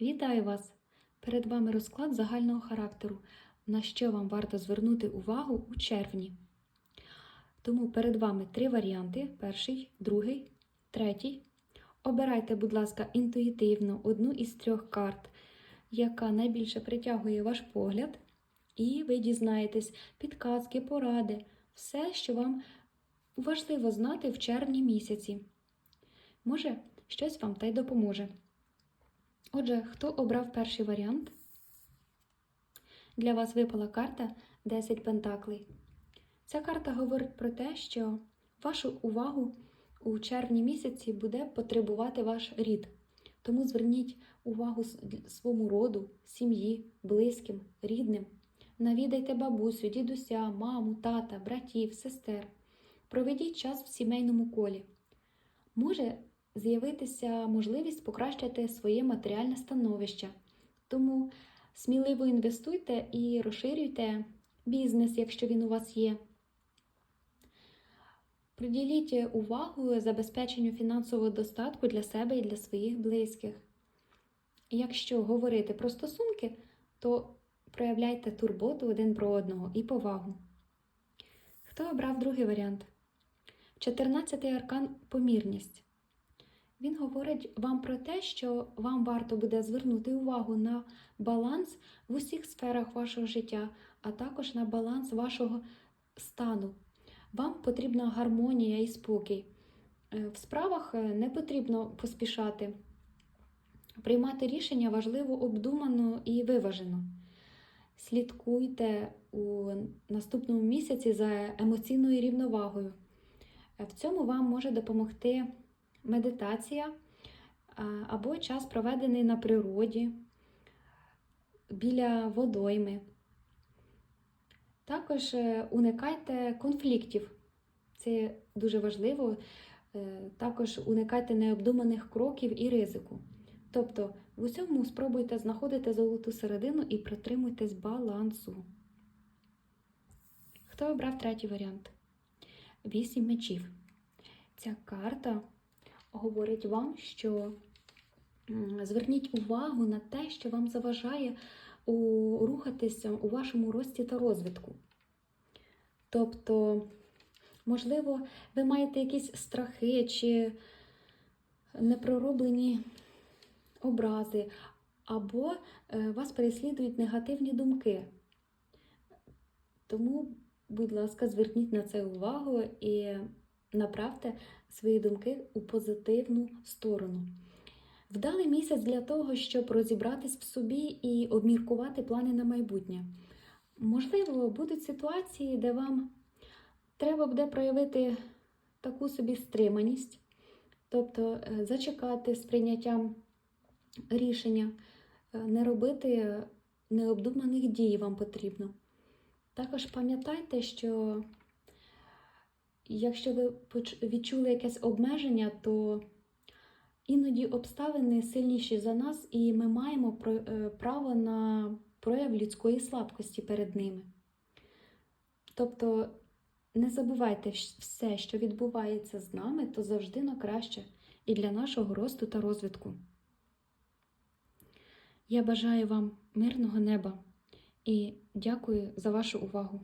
Вітаю вас! Перед вами розклад загального характеру, на що вам варто звернути увагу у червні. Тому перед вами три варіанти: перший, другий, третій. Обирайте, будь ласка, інтуїтивно одну із трьох карт, яка найбільше притягує ваш погляд, і ви дізнаєтесь підказки, поради, все, що вам важливо знати в червні місяці. Може, щось вам та й допоможе. Отже, хто обрав перший варіант? Для вас випала карта 10 пентаклей. Ця карта говорить про те, що вашу увагу у червні місяці буде потребувати ваш рід. Тому зверніть увагу своєму роду, сім'ї, близьким, рідним. Навідайте бабусю, дідуся, маму, тата, братів, сестер. Проведіть час в сімейному колі. Може з'явитися можливість покращити своє матеріальне становище. Тому сміливо інвестуйте і розширюйте бізнес, якщо він у вас є. Приділіть увагу забезпеченню фінансового достатку для себе і для своїх близьких. Якщо говорити про стосунки, то проявляйте турботу один про одного і повагу. Хто обрав другий варіант? 14-й аркан помірність. Він говорить вам про те, що вам варто буде звернути увагу на баланс в усіх сферах вашого життя, а також на баланс вашого стану. Вам потрібна гармонія і спокій. Е, В справах е, не потрібно поспішати. Приймати рішення важливо обдумано і виважено. Слідкуйте у наступному місяці за емоційною рівновагою. Е, В цьому вам може допомогти медитація або час проведений на природі, біля водойми. Також е, уникайте конфліктів. Це дуже важливо. Е, Також уникайте необдуманих кроків і ризику. Тобто, в усьому спробуйте знаходити золоту середину і притримуйтесь балансу. Хто обрав третій варіант? Вісім мечів. Ця карта говорить вам, що зверніть увагу на те, що вам заважає рухатися у вашому рості та розвитку. Тобто, можливо, ви маєте якісь страхи чи непророблені образи, або е, вас переслідують негативні думки. Тому, будь ласка, зверніть на це увагу і направте свої думки у позитивну сторону. Вдалий місяць для того, щоб розібратись в собі і обміркувати плани на майбутнє. Можливо, будуть ситуації, де вам треба буде проявити таку собі стриманість, тобто е, зачекати з прийняттям рішення, е, не робити необдуманих дій вам потрібно. Також пам'ятайте, що якщо ви відчули якесь обмеження, то іноді обставини сильніші за нас, і ми маємо е, право на прояв людської слабкості перед ними. Тобто не забувайте все, що відбувається з нами, то завжди на краще і для нашого росту та розвитку. Я бажаю вам мирного неба і дякую за вашу увагу.